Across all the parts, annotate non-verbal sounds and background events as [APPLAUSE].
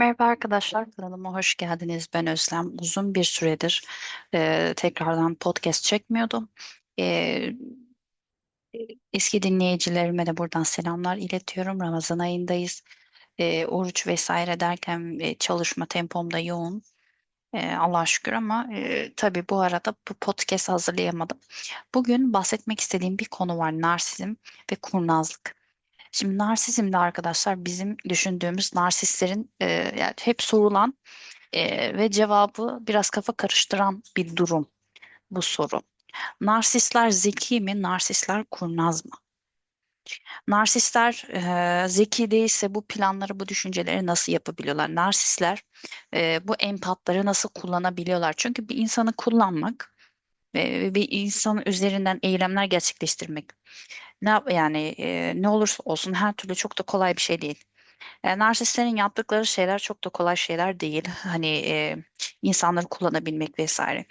Merhaba arkadaşlar, kanalıma hoş geldiniz. Ben Özlem. Uzun bir süredir e, tekrardan podcast çekmiyordum. E, eski dinleyicilerime de buradan selamlar iletiyorum. Ramazan ayındayız. E, oruç vesaire derken e, çalışma tempom da yoğun. E, Allah'a şükür ama e, tabii bu arada bu podcast hazırlayamadım. Bugün bahsetmek istediğim bir konu var. Narsizm ve kurnazlık. Şimdi narsizm de arkadaşlar bizim düşündüğümüz narsistlerin e, yani hep sorulan e, ve cevabı biraz kafa karıştıran bir durum bu soru. Narsistler zeki mi? Narsistler kurnaz mı? Narsistler e, zeki değilse bu planları, bu düşünceleri nasıl yapabiliyorlar? Narsistler e, bu empatları nasıl kullanabiliyorlar? Çünkü bir insanı kullanmak ve bir insanın üzerinden eylemler gerçekleştirmek ne yap- yani e, ne olursa olsun her türlü çok da kolay bir şey değil. E, narsistlerin yaptıkları şeyler çok da kolay şeyler değil. Hani e, insanları kullanabilmek vesaire.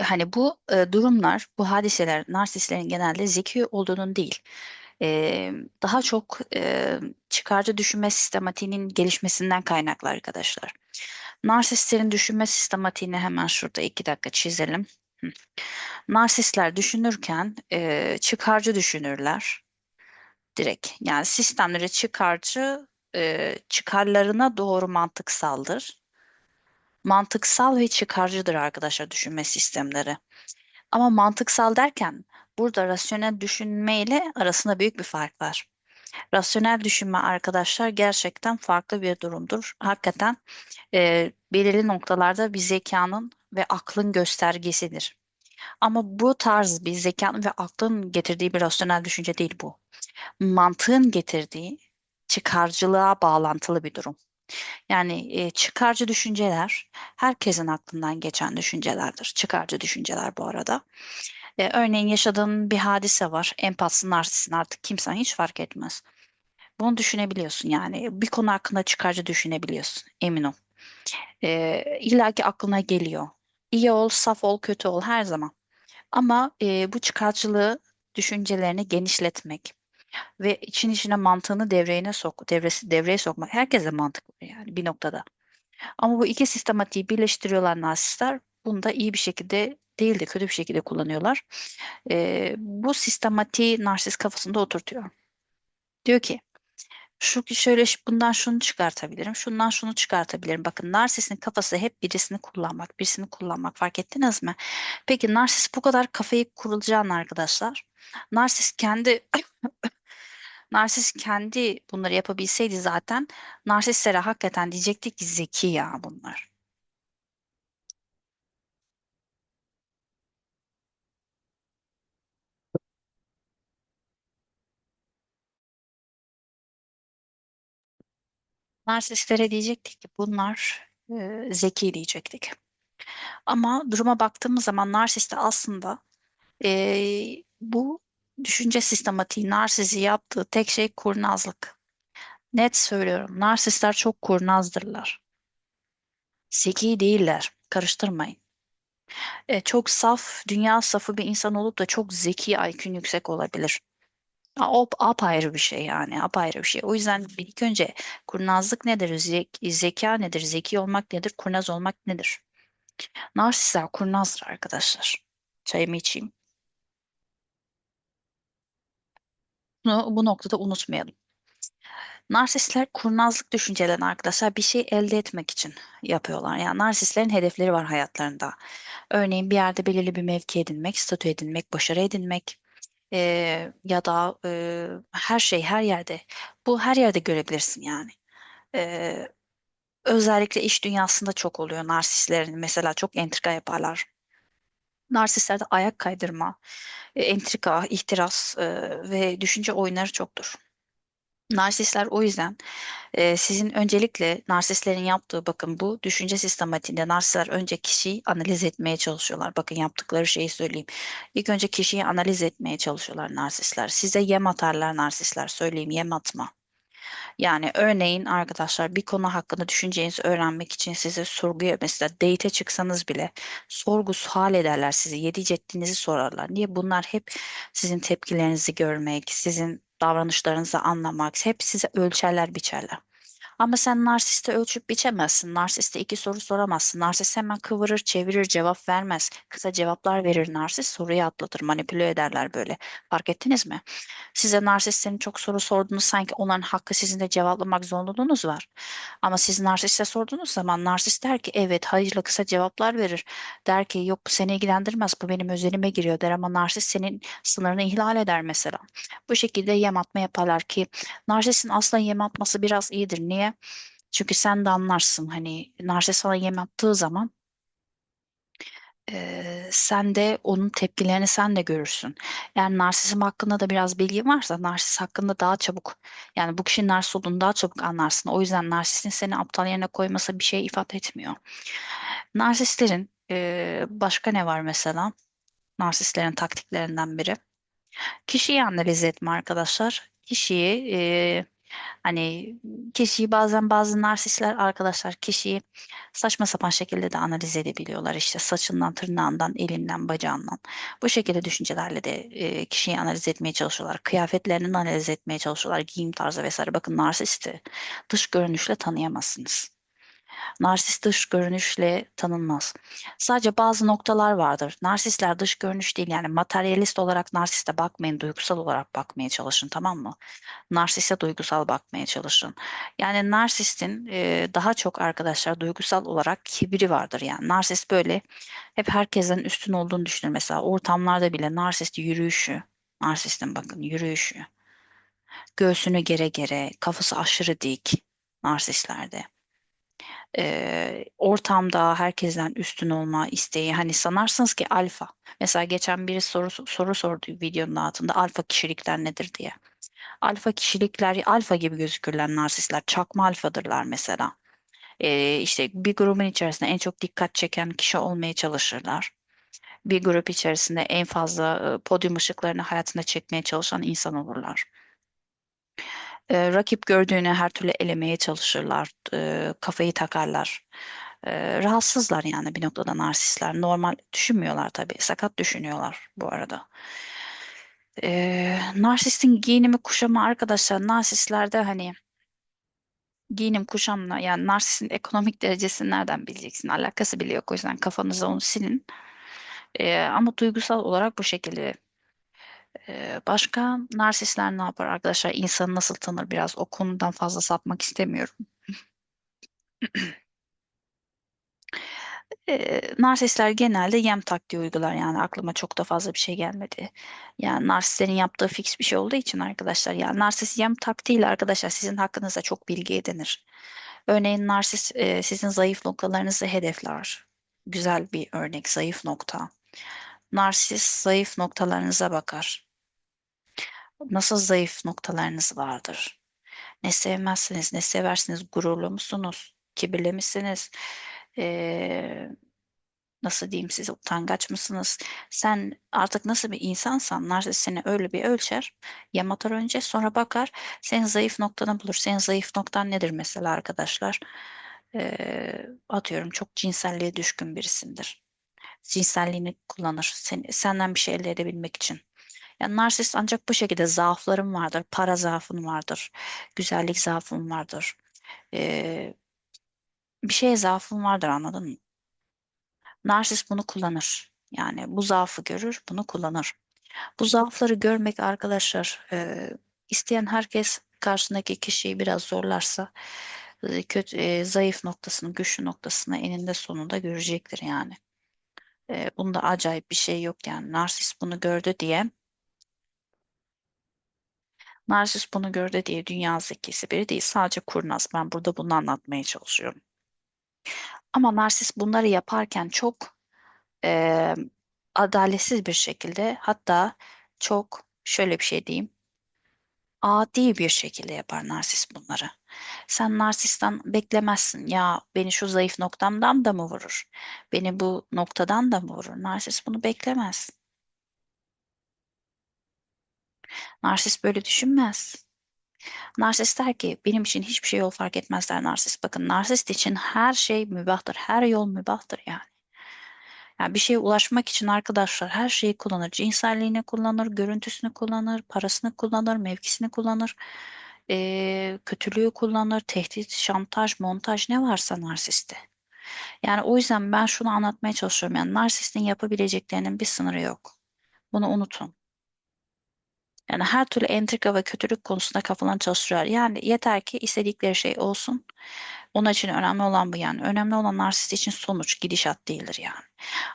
Hani bu e, durumlar, bu hadiseler narsistlerin genelde zeki olduğunun değil. e, daha çok e, çıkarcı düşünme sistematiğinin gelişmesinden kaynaklı arkadaşlar. Narsistlerin düşünme sistematiğini hemen şurada iki dakika çizelim. Narsistler düşünürken e, çıkarcı düşünürler direkt. Yani sistemleri çıkarcı, e, çıkarlarına doğru mantıksaldır. Mantıksal ve çıkarcıdır arkadaşlar düşünme sistemleri. Ama mantıksal derken burada rasyonel düşünme ile arasında büyük bir fark var. Rasyonel düşünme arkadaşlar gerçekten farklı bir durumdur. Hakikaten e, belirli noktalarda bir zekanın ve aklın göstergesidir. Ama bu tarz bir zekanın ve aklın getirdiği bir rasyonel düşünce değil bu. Mantığın getirdiği çıkarcılığa bağlantılı bir durum. Yani e, çıkarcı düşünceler herkesin aklından geçen düşüncelerdir. Çıkarcı düşünceler bu arada. E, örneğin yaşadığın bir hadise var. Empatsın, narsistsin artık kimsen hiç fark etmez. Bunu düşünebiliyorsun yani. Bir konu hakkında çıkarcı düşünebiliyorsun. Emin ol. E, illa ki aklına geliyor. İyi ol, saf ol, kötü ol her zaman. Ama e, bu çıkarcılığı düşüncelerini genişletmek ve için içine mantığını devreye sok, devresi, devreye sokmak. Herkese mantık var yani bir noktada. Ama bu iki sistematiği birleştiriyorlar narsistler. Bunu da iyi bir şekilde değil de kötü bir şekilde kullanıyorlar. E, bu sistematiği narsist kafasında oturtuyor. Diyor ki şu şöyle bundan şunu çıkartabilirim, şundan şunu çıkartabilirim. Bakın narsistin kafası hep birisini kullanmak, birisini kullanmak fark ettiniz mi? Peki narsist bu kadar kafayı kurulacağını arkadaşlar. Narsist kendi [COUGHS] narsist kendi bunları yapabilseydi zaten narsistlere hakikaten diyecektik ki zeki ya bunlar. Narsistlere diyecektik ki bunlar e, zeki diyecektik. Ama duruma baktığımız zaman narsiste aslında e, bu düşünce sistematiği narsizi yaptığı tek şey kurnazlık. Net söylüyorum. Narsistler çok kurnazdırlar. Zeki değiller. Karıştırmayın. E, çok saf, dünya safı bir insan olup da çok zeki IQ'un yüksek olabilir. O apayrı bir şey yani apayrı bir şey. O yüzden ilk önce kurnazlık nedir, zek- zeka nedir, zeki olmak nedir, kurnaz olmak nedir? Narsistler kurnazdır arkadaşlar. Çayımı içeyim. Bunu bu noktada unutmayalım. Narsistler kurnazlık düşüncelerini arkadaşlar bir şey elde etmek için yapıyorlar. Yani narsistlerin hedefleri var hayatlarında. Örneğin bir yerde belirli bir mevki edinmek, statü edinmek, başarı edinmek eee, ya da eee, her şey her yerde. Bu her yerde görebilirsin yani. Eee, özellikle iş dünyasında çok oluyor narsistlerin. Mesela çok entrika yaparlar. Narsistlerde ayak kaydırma, e, entrika, ihtiras e, ve düşünce oyunları çoktur. Narsistler o yüzden e, sizin öncelikle narsistlerin yaptığı bakın bu düşünce sistematiğinde narsistler önce kişiyi analiz etmeye çalışıyorlar. Bakın yaptıkları şeyi söyleyeyim. İlk önce kişiyi analiz etmeye çalışıyorlar narsistler. Size yem atarlar narsistler. Söyleyeyim yem atma. Yani örneğin arkadaşlar bir konu hakkında düşüneceğinizi öğrenmek için size sorguya mesela date çıksanız bile sorgu sual ederler sizi. Yedi ceddinizi sorarlar. Niye? Bunlar hep sizin tepkilerinizi görmek, sizin davranışlarınızı anlamaq, hep sizə ölçərlər, biçərlər. Ama sen narsiste ölçüp biçemezsin. Narsiste iki soru soramazsın. Narsist hemen kıvırır, çevirir, cevap vermez. Kısa cevaplar verir narsist, soruyu atlatır, manipüle ederler böyle. Fark ettiniz mi? Size narsistlerin çok soru sorduğunuz sanki onların hakkı sizin de cevaplamak zorunluluğunuz var. Ama siz narsiste sorduğunuz zaman narsist der ki evet hayırlı kısa cevaplar verir. Der ki yok bu seni ilgilendirmez bu benim özelime giriyor der ama narsist senin sınırını ihlal eder mesela. Bu şekilde yem atma yaparlar ki narsistin aslında yem atması biraz iyidir. Niye? Çünkü sen de anlarsın hani narsist sana yem attığı zaman Eee, sen de onun tepkilerini sen de görürsün. Yani narsizm hakkında da biraz bilgi varsa narsist hakkında daha çabuk yani bu kişinin narsist olduğunu daha çabuk anlarsın. O yüzden narsistin seni aptal yerine koyması bir şey ifade etmiyor. Narsistlerin eee, başka ne var mesela? Narsistlerin taktiklerinden biri. Kişiyi analiz etme arkadaşlar. Kişiyi eee, Hani kişiyi bazen bazı narsistler arkadaşlar kişiyi saçma sapan şekilde de analiz edebiliyorlar. İşte saçından, tırnağından, elinden, bacağından. Bu şekilde düşüncelerle de e, kişiyi analiz etmeye çalışıyorlar. Kıyafetlerini analiz etmeye çalışıyorlar. Giyim tarzı vesaire. Bakın narsisti dış görünüşle tanıyamazsınız. Narsist dış görünüşle tanınmaz. Sadece bazı noktalar vardır. Narsistler dış görünüş değil yani materyalist olarak narsiste bakmayın, duygusal olarak bakmaya çalışın tamam mı? Narsiste duygusal bakmaya çalışın. Yani narsistin e, daha çok arkadaşlar duygusal olarak kibri vardır. Yani narsist böyle hep herkesten üstün olduğunu düşünür. Mesela ortamlarda bile narsist yürüyüşü, narsistin bakın yürüyüşü, göğsünü gere gere, kafası aşırı dik narsistlerde e, ortamda herkesten üstün olma isteği hani sanarsınız ki alfa. Mesela geçen biri soru soru sordu videonun altında alfa kişilikler nedir diye. Alfa kişilikler alfa gibi gözükürler narsistler. Çakma alfadırlar mesela. E, işte bir grubun içerisinde en çok dikkat çeken kişi olmaya çalışırlar. Bir grup içerisinde en fazla podyum ışıklarını hayatında çekmeye çalışan insan olurlar. E, rakip gördüğünü her türlü elemeye çalışırlar, e, kafayı takarlar. E, rahatsızlar yani bir noktada narsistler. Normal düşünmüyorlar tabii, sakat düşünüyorlar bu arada. E, narsistin giyinimi kuşamı arkadaşlar, narsistlerde hani giyinim kuşamla yani narsistin ekonomik derecesini nereden bileceksin? Alakası bile yok o yüzden kafanıza onu silin. E, ama duygusal olarak bu şekilde Başka narsistler ne yapar arkadaşlar? İnsanı nasıl tanır? Biraz o konudan fazla sapmak istemiyorum. [CLEARS THROAT] Ee, narsistler genelde yem taktiği uygular yani aklıma çok da fazla bir şey gelmedi. Yani narsistlerin yaptığı fix bir şey olduğu için arkadaşlar yani narsist yem taktiğiyle arkadaşlar sizin hakkınızda çok bilgi edinir. Örneğin narsist e, sizin zayıf noktalarınızı hedefler. Güzel bir örnek zayıf nokta. Narsist zayıf noktalarınıza bakar. Nasıl zayıf noktalarınız vardır? Ne sevmezsiniz, ne seversiniz? Gururlu musunuz? Kibirli misiniz? Ee, nasıl diyeyim size utangaç mısınız? Sen artık nasıl bir insansan narsist seni öyle bir ölçer. Yamatar önce sonra bakar. Senin zayıf noktanı bulur. Senin zayıf noktan nedir mesela arkadaşlar? Ee, atıyorum çok cinselliğe düşkün birisindir. Cinselliğini kullanır. Sen, senden bir şey elde edebilmek için. Yani narsist ancak bu şekilde zaaflarım vardır. Para zaafın vardır. Güzellik zaafın vardır. Ee, bir şeye zaafın vardır anladın mı? Narsist bunu kullanır. Yani bu zaafı görür, bunu kullanır. Bu zaafları görmek arkadaşlar, e, isteyen herkes karşısındaki kişiyi biraz zorlarsa e, kötü, e, zayıf noktasını, güçlü noktasını eninde sonunda görecektir yani. E, bunda acayip bir şey yok yani. Narsist bunu gördü diye Narsist bunu gördü diye dünya zekisi biri değil. Sadece kurnaz. Ben burada bunu anlatmaya çalışıyorum. Ama narsist bunları yaparken çok e, adaletsiz bir şekilde hatta çok şöyle bir şey diyeyim. Adi bir şekilde yapar narsist bunları. Sen narsistten beklemezsin. Ya beni şu zayıf noktamdan da mı vurur? Beni bu noktadan da mı vurur? Narsist bunu beklemez. Narsist böyle düşünmez. Narsist der ki benim için hiçbir şey yol fark etmez der narsist. Bakın narsist için her şey mübahtır. Her yol mübahtır yani. Yani bir şeye ulaşmak için arkadaşlar her şeyi kullanır. Cinselliğini kullanır, görüntüsünü kullanır, parasını kullanır, mevkisini kullanır. E, kötülüğü kullanır, tehdit, şantaj, montaj ne varsa narsiste. Yani o yüzden ben şunu anlatmaya çalışıyorum. Yani narsistin yapabileceklerinin bir sınırı yok. Bunu unutun. Yani her türlü entrika ve kötülük konusunda kafalarını çalıştırıyorlar. Yani yeter ki istedikleri şey olsun. Onun için önemli olan bu yani. Önemli olan narsist için sonuç, gidişat değildir yani.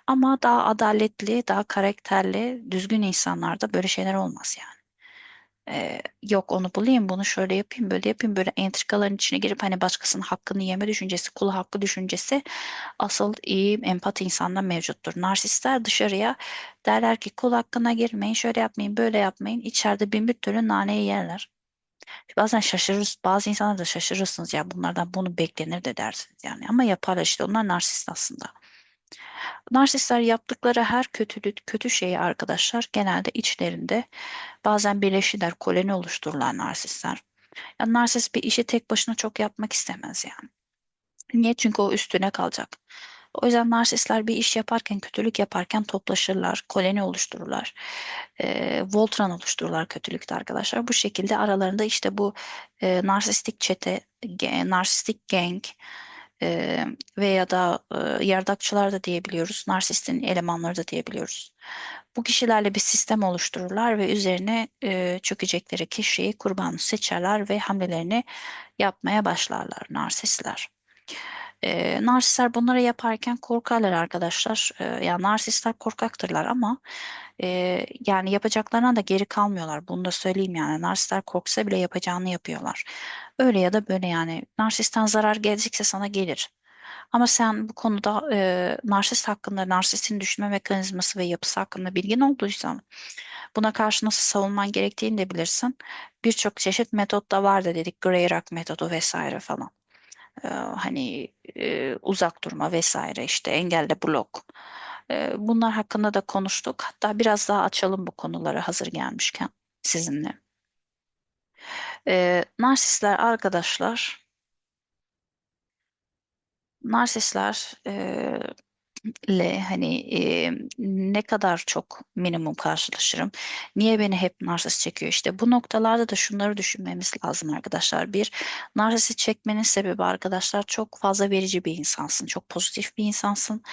Ama daha adaletli, daha karakterli, düzgün insanlarda böyle şeyler olmaz yani. Ee, yok onu bulayım, bunu şöyle yapayım, böyle yapayım, böyle entrikaların içine girip hani başkasının hakkını yeme düşüncesi, kul hakkı düşüncesi asıl iyi empati insanda mevcuttur. Narsistler dışarıya derler ki kul hakkına girmeyin, şöyle yapmayın, böyle yapmayın. İçeride bin bir türlü naneyi yerler. Bazen şaşırırız, bazı insanlar da şaşırırsınız ya bunlardan bunu beklenir de dersiniz yani. Ama yaparlar işte onlar narsist aslında. Narsistler yaptıkları her kötülük, kötü şeyi arkadaşlar genelde içlerinde bazen birleşirler, koloni oluştururlar narsistler. Yani narsist bir işi tek başına çok yapmak istemez yani. Niye? Çünkü o üstüne kalacak. O yüzden narsistler bir iş yaparken, kötülük yaparken toplaşırlar, koloni oluştururlar. E, Voltran oluştururlar kötülükte arkadaşlar. Bu şekilde aralarında işte bu e, narsistik çete, ge, narsistik gang e, veya da e, yardakçılar da diyebiliyoruz. Narsistin elemanları da diyebiliyoruz. Bu kişilerle bir sistem oluştururlar ve üzerine e, çökecekleri kişiyi kurban seçerler ve hamlelerini yapmaya başlarlar narsistler. E, narsistler bunları yaparken korkarlar arkadaşlar. E, yani narsistler korkaktırlar ama e, yani yapacaklarına da geri kalmıyorlar. Bunu da söyleyeyim yani. Narsistler korksa bile yapacağını yapıyorlar. Öyle ya da böyle yani. Narsistten zarar gelecekse sana gelir. Ama sen bu konuda e, narsist hakkında, narsistin düşünme mekanizması ve yapısı hakkında bilgin olduysan buna karşı nasıl savunman gerektiğini de bilirsin. Birçok çeşit metot da vardı dedik. Grey Rock metodu vesaire falan. Ee, hani e, uzak durma vesaire işte engelle blok. Ee, bunlar hakkında da konuştuk. Hatta biraz daha açalım bu konuları hazır gelmişken sizinle. Ee, narsistler arkadaşlar. Narsistler e, ile hani e, ne kadar çok minimum karşılaşırım. Niye beni hep narsist çekiyor? İşte bu noktalarda da şunları düşünmemiz lazım arkadaşlar. Bir, narsist çekmenin sebebi arkadaşlar çok fazla verici bir insansın. Çok pozitif bir insansın.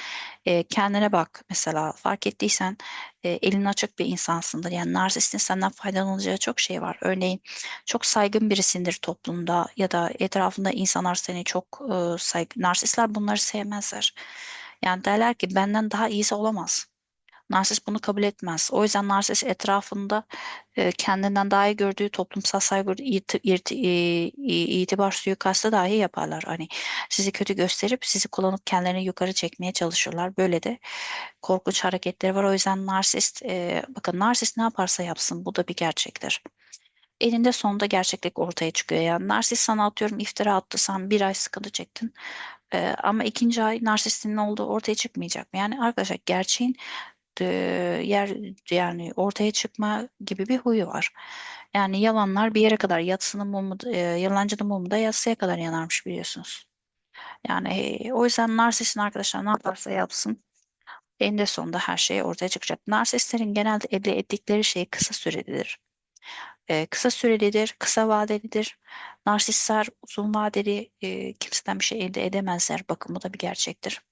E, kendine bak mesela fark ettiysen e, elin açık bir insansındır. Yani narsistin senden faydalanacağı çok şey var. Örneğin çok saygın birisindir toplumda ya da etrafında insanlar seni çok e, saygı... Narsistler bunları sevmezler. Yani derler ki benden daha iyisi olamaz. Narsist bunu kabul etmez. O yüzden narsist etrafında e, kendinden daha iyi gördüğü toplumsal saygı, iti, iti, e, itibar suikastı dahi yaparlar. Hani sizi kötü gösterip sizi kullanıp kendilerini yukarı çekmeye çalışırlar. Böyle de korkunç hareketleri var. O yüzden narsist, e, bakın narsist ne yaparsa yapsın bu da bir gerçektir. Elinde sonunda gerçeklik ortaya çıkıyor. Yani narsist sana atıyorum iftira attı sen bir ay sıkıntı çektin. Ee, ama ikinci ay narsistin ne olduğu ortaya çıkmayacak. Yani arkadaşlar gerçeğin e, yer yani ortaya çıkma gibi bir huyu var. Yani yalanlar bir yere kadar yatsının mumu, e, yalancının mumu da yatsıya kadar yanarmış biliyorsunuz. Yani e, o yüzden narsistin arkadaşlar ne yaparsa yapsın eninde sonunda her şey ortaya çıkacak. Narsistlerin genelde elde ettikleri şey kısa sürelidir. E, kısa sürelidir, kısa vadelidir. Narsistler uzun vadeli e, kimseden bir şey elde edemezler. Bakın bu da bir gerçektir.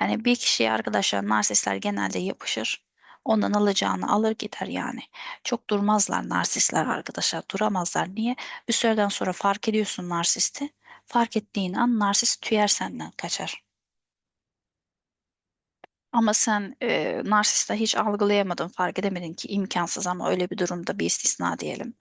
Yani bir kişiye arkadaşlar narsistler genelde yapışır. Ondan alacağını alır gider yani. Çok durmazlar narsistler arkadaşlar. Duramazlar. Niye? Bir süreden sonra fark ediyorsun narsisti. Fark ettiğin an narsist tüyer senden kaçar. Ama sen e, narsiste hiç algılayamadın, fark edemedin ki imkansız ama öyle bir durumda bir istisna diyelim.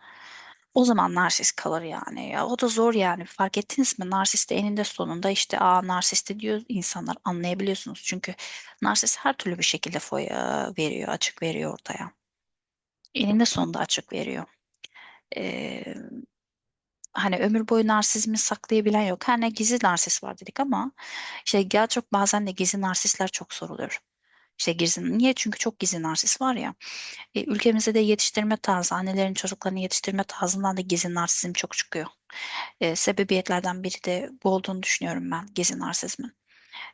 O zaman narsist kalır yani. Ya o da zor yani. Fark ettiniz mi? Narsist de eninde sonunda işte a narsist diyor insanlar anlayabiliyorsunuz. Çünkü narsist her türlü bir şekilde foya veriyor, açık veriyor ortaya. Eninde sonunda açık veriyor. Ee, hani ömür boyu narsizmi saklayabilen yok. Her ne gizli narsist var dedik ama işte gel çok bazen de gizli narsistler çok soruluyor. İşte gizli, niye? Çünkü çok gizli narsist var ya. E, ülkemizde de yetiştirme tarzı, annelerin çocuklarını yetiştirme tarzından da gizli narsizm çok çıkıyor. E, sebebiyetlerden biri de bu olduğunu düşünüyorum ben gizli narsizmin.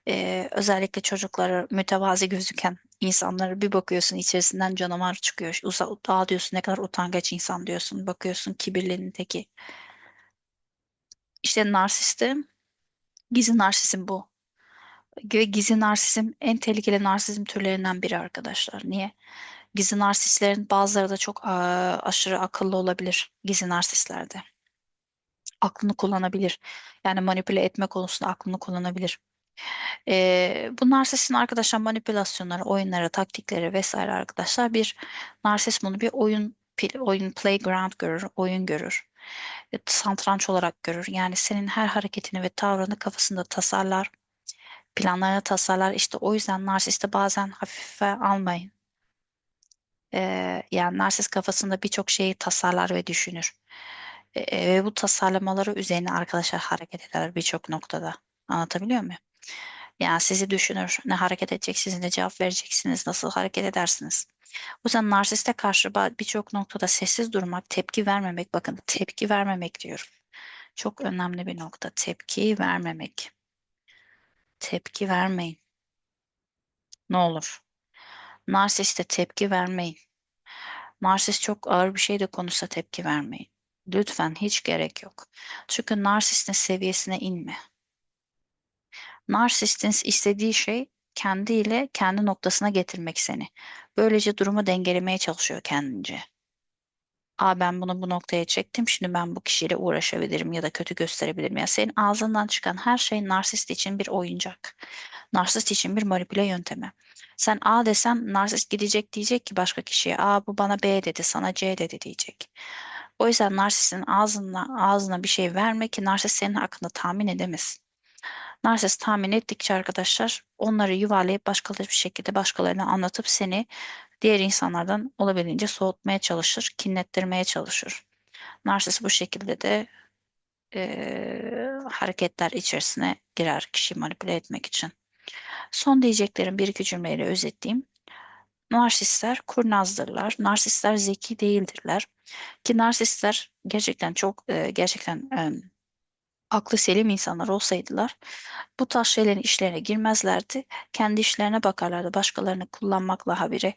E, özellikle çocukları mütevazi gözüken İnsanları bir bakıyorsun içerisinden canavar çıkıyor. Uza, aa diyorsun ne kadar utangaç insan diyorsun. Bakıyorsun kibirlinin teki. İşte narsiste gizli narsizm bu. Gizli narsizm en tehlikeli narsizm türlerinden biri arkadaşlar. Niye? Gizli narsistlerin bazıları da çok aşırı akıllı olabilir. Gizli narsistlerde. Aklını kullanabilir. Yani manipüle etme konusunda aklını kullanabilir. Ee, bu narsistin arkadaşlar manipülasyonları, oyunları, taktikleri vesaire arkadaşlar bir narsist bunu bir oyun oyun playground görür, oyun görür. Satranç olarak görür. Yani senin her hareketini ve tavrını kafasında tasarlar, planlarını tasarlar. İşte o yüzden narsisti bazen hafife almayın. Ee, yani narsist kafasında birçok şeyi tasarlar ve düşünür. Ee, ve bu tasarlamaları üzerine arkadaşlar hareket eder birçok noktada. Anlatabiliyor muyum? Yani sizi düşünür, ne hareket edeceksiniz, ne cevap vereceksiniz, nasıl hareket edersiniz. O yüzden narsiste karşı birçok noktada sessiz durmak, tepki vermemek, bakın tepki vermemek diyorum. Çok önemli bir nokta, tepki vermemek. Tepki vermeyin. Ne olur. Narsiste tepki vermeyin. Narsist çok ağır bir şey de konuşsa tepki vermeyin. Lütfen hiç gerek yok. Çünkü narsistin seviyesine inme. Narsistin istediği şey kendiyle kendi noktasına getirmek seni. Böylece durumu dengelemeye çalışıyor kendince. Aa ben bunu bu noktaya çektim. Şimdi ben bu kişiyle uğraşabilirim ya da kötü gösterebilirim. Ya senin ağzından çıkan her şey narsist için bir oyuncak. Narsist için bir manipüle yöntemi. Sen A desen narsist gidecek diyecek ki başka kişiye Aa bu bana B dedi sana C dedi diyecek. O yüzden narsistin ağzına, ağzına bir şey verme ki narsist senin hakkında tahmin edemez. Narsist tahmin ettikçe arkadaşlar onları yuvarlayıp başkaları bir şekilde başkalarına anlatıp seni diğer insanlardan olabildiğince soğutmaya çalışır, kinlettirmeye çalışır. Narsist bu şekilde de eee, hareketler içerisine girer kişiyi manipüle etmek için. Son diyeceklerim bir iki cümleyle özetleyeyim. Narsistler kurnazdırlar. Narsistler zeki değildirler. Ki narsistler gerçekten çok eee, gerçekten eee, aklı selim insanlar olsaydılar bu tarz şeylerin işlerine girmezlerdi. Kendi işlerine bakarlardı. Başkalarını kullanmakla habire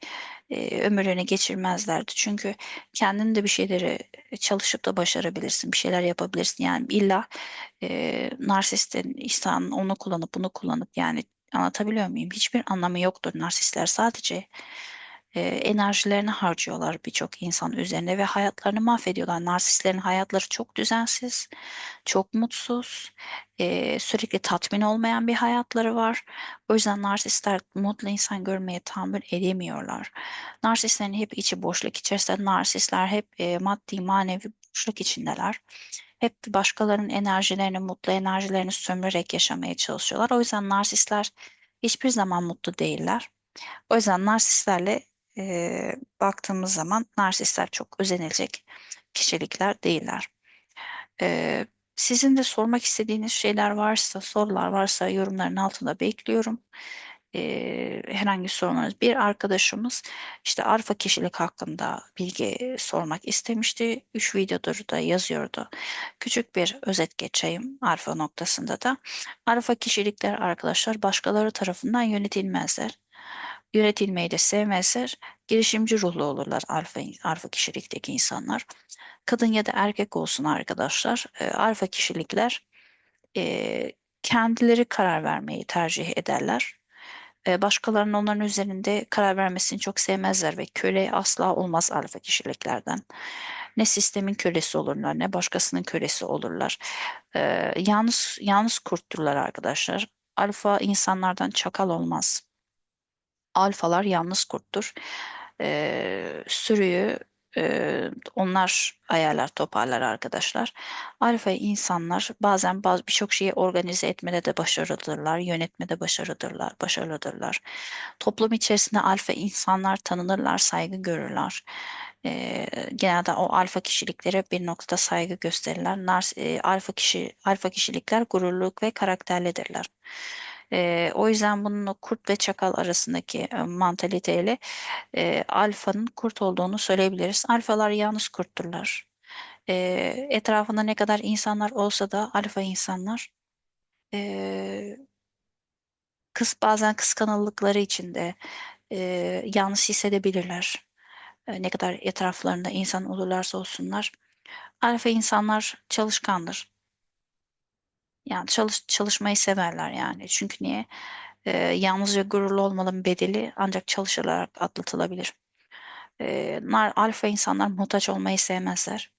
e, ömürlerini geçirmezlerdi. Çünkü kendin de bir şeyleri çalışıp da başarabilirsin. Bir şeyler yapabilirsin. Yani illa e, narsistin, İsa'nın onu kullanıp bunu kullanıp yani anlatabiliyor muyum? Hiçbir anlamı yoktur. Narsistler sadece e, enerjilerini harcıyorlar birçok insan üzerine ve hayatlarını mahvediyorlar. Narsistlerin hayatları çok düzensiz, çok mutsuz, e, sürekli tatmin olmayan bir hayatları var. O yüzden narsistler mutlu insan görmeye tahammül edemiyorlar. Narsistlerin hep içi boşluk içerisinde, narsistler hep e, maddi manevi boşluk içindeler. Hep başkalarının enerjilerini, mutlu enerjilerini sömürerek yaşamaya çalışıyorlar. O yüzden narsistler hiçbir zaman mutlu değiller. O yüzden narsistlerle e, baktığımız zaman narsistler çok özenilecek kişilikler değiller. E, sizin de sormak istediğiniz şeyler varsa, sorular varsa yorumların altında bekliyorum. E, herhangi sorunlarınız. Bir arkadaşımız işte alfa kişilik hakkında bilgi sormak istemişti. Üç videodur da yazıyordu. Küçük bir özet geçeyim alfa noktasında da. Alfa kişilikler arkadaşlar başkaları tarafından yönetilmezler yönetilmeyi de sevmezler. Girişimci ruhlu olurlar alfa, alfa kişilikteki insanlar. Kadın ya da erkek olsun arkadaşlar. E, alfa kişilikler e, kendileri karar vermeyi tercih ederler. E, başkalarının onların üzerinde karar vermesini çok sevmezler ve köle asla olmaz alfa kişiliklerden. Ne sistemin kölesi olurlar ne başkasının kölesi olurlar. E, yalnız yalnız kurtturlar arkadaşlar. Alfa insanlardan çakal olmaz. Alfalar yalnız kurttur. Ee, sürüyü e, onlar ayarlar, toparlar arkadaşlar. Alfa insanlar bazen bazı birçok şeyi organize etmede de başarılıdırlar, yönetmede başarılıdırlar, başarılıdırlar. Toplum içerisinde alfa insanlar tanınırlar, saygı görürler. Ee, genelde o alfa kişiliklere bir noktada saygı gösterirler. Nars, e, alfa kişi, alfa kişilikler gururluk ve karakterlidirler. E, o yüzden bunun o kurt ve çakal arasındaki e, mantaliteyle e, alfanın kurt olduğunu söyleyebiliriz. Alfalar yalnız kurtturlar. E, etrafında ne kadar insanlar olsa da alfa insanlar e, kıs bazen kıskanıldıkları için de e, yalnız hissedebilirler. E, ne kadar etraflarında insan olurlarsa olsunlar. Alfa insanlar çalışkandır. Yani çalış, çalışmayı severler yani. Çünkü niye? E, yalnız ve gururlu olmanın bedeli ancak çalışılarak atlatılabilir. E, nar, alfa insanlar muhtaç olmayı sevmezler.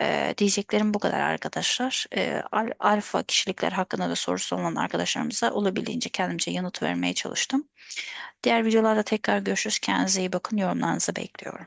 E, diyeceklerim bu kadar arkadaşlar. E, al- alfa kişilikler hakkında da sorusu olan arkadaşlarımıza olabildiğince kendimce yanıt vermeye çalıştım. Diğer videolarda tekrar görüşürüz. Kendinize iyi bakın. Yorumlarınızı bekliyorum.